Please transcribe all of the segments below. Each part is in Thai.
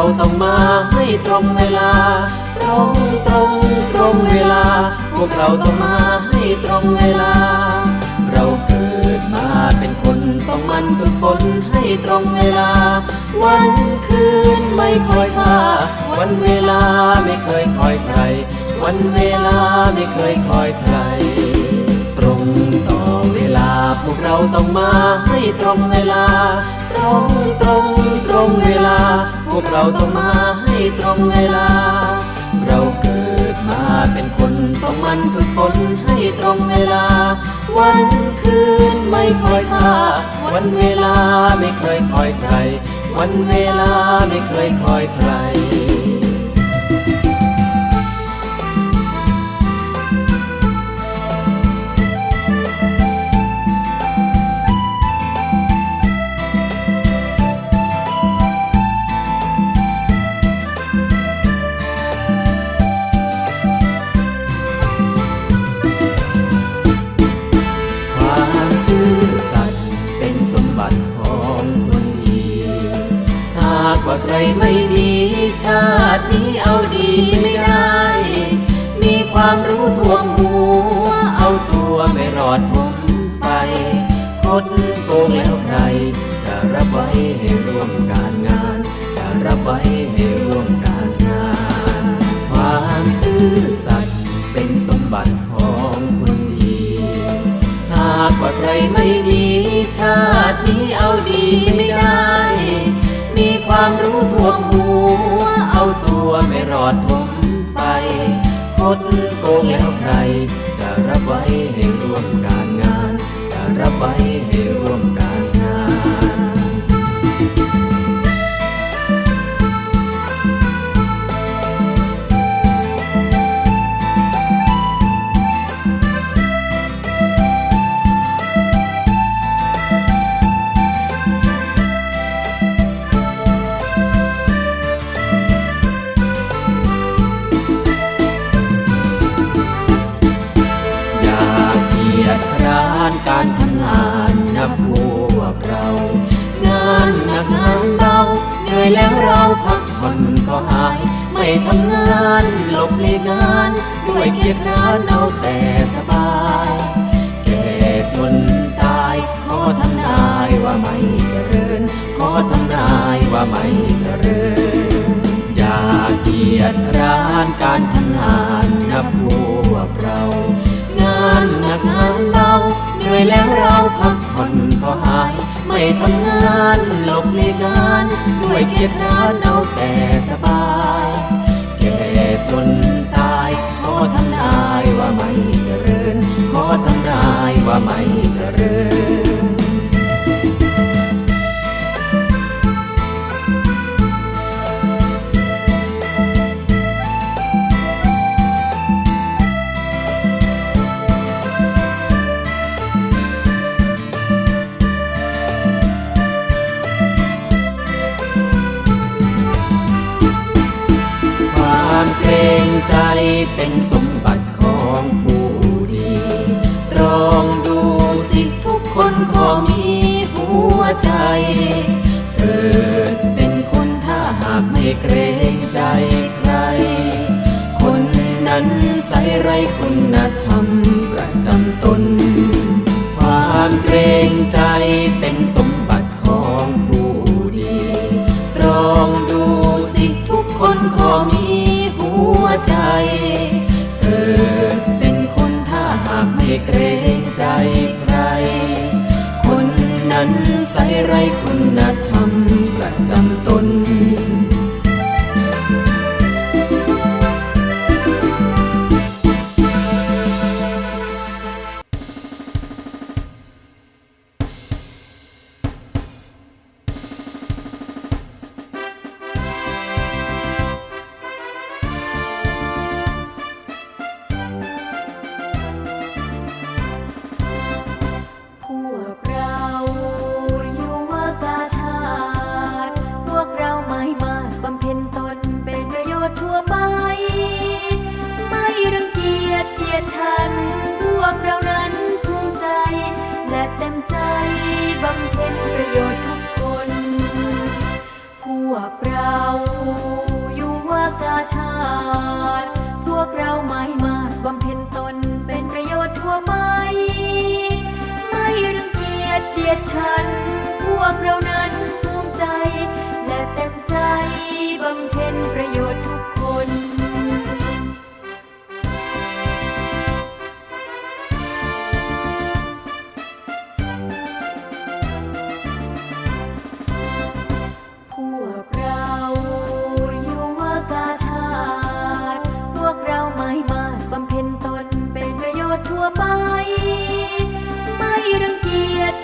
เราต้องมาให้ตรงเวลา ตรงตรงตรงเวลา พวกเราต้องมาให้ตรงเวลา เราเกิดมาเป็นคนต้องมันฝึกฝนให้ตรงเวลา วันคืนไม่คอยท่าวันเวลาไม่เคยคอยใคร วันเวลาไม่เคยคอยใคร ตรงต่อเวลา พวกเราต้องมาให้ตรงเวลา ตรงตรงตรงเวลา พวกเราต้องมาให้ตรงเวลา เราเกิดมาเป็นคนต้องมันฝึกฝนให้ตรงเวลา วันคืนไม่คอยท่า วันเวลาไม่เคยคอยใคร วันเวลาไม่เคยคอยใคร ว่าใครไม่มีชาตินี้เอาดีไม่ได้ มีความรู้ท่วมหัวเอาตัวไม่รอดพ้นไปคดโกงแล้วใคร จะรับไว้ให้ร่วมการงาน จะรับไว้ให้ร่วมการงาน ความซื่อสัตย์เป็นสมบัติของคนดีหากว่าใครไม่มีชาตินี้เอาดีไม่ามรู้ท่วหัวเอาตัวไม่รอดพ้นไปคดโกงแล้วใคร จะรับไว้ให้ร่วมการงาน จะรับไว้ให้ร่ว การทำงานนะพวกเรา งานหนักงานเบาเหนื่อยแล้วเราพักผ่อนก็หาย ไม่ทำงานหลบเลีกงงาน ด้วยเกียจคร้านเอาแต่สบาย แก่จนตายขอทำนายว่าไม่เจริญ ขอทำนายว่าไม่เจริญ อย่าเกียจคร้านการทำงานนะพวก อยแล้วเราพักผ่อนก็หาย ไม่ทำงานหลบเลีกงาน ด้วยเกียรติร้านเอาแต่สบาย แก่จนตายขอทำนายว่าไม่เจริญ ขอทำนายว่าไม่เจริญ ความเกรงใจเป็นสมบัติของผู้ดี ตรองดูสิทุกคนก็มีหัวใจ เกิดเป็นคนถ้าหากไม่เกรงใจใคร คนนั้นใส่ไรคุณธรรมประจำตน ความเกรงใจ เกิดเป็นคนถ้าหากไม่เกรงใจใคร คนนั้นใส่ไรคุณธรรมประจำตน ฉัน พวกเรานั้นภูมิใจ และเต็มใจบำเพ็ญประโยชน์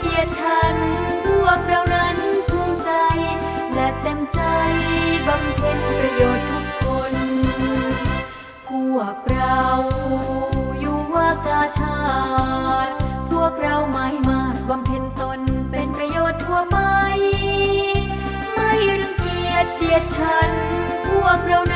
เกียจเกียดฉัน พวกเรานั้นภูมิใจ และเต็มใจบำเพ็ญประโยชน์ทุกคน พวกเราอยู่ว่ากาชาติ พวกเราไม่มาดบำเพ็ญตนเป็นประโยชน์ทั่วไป ไม่รังเกียจเดียดฉัน พวกเรานั้น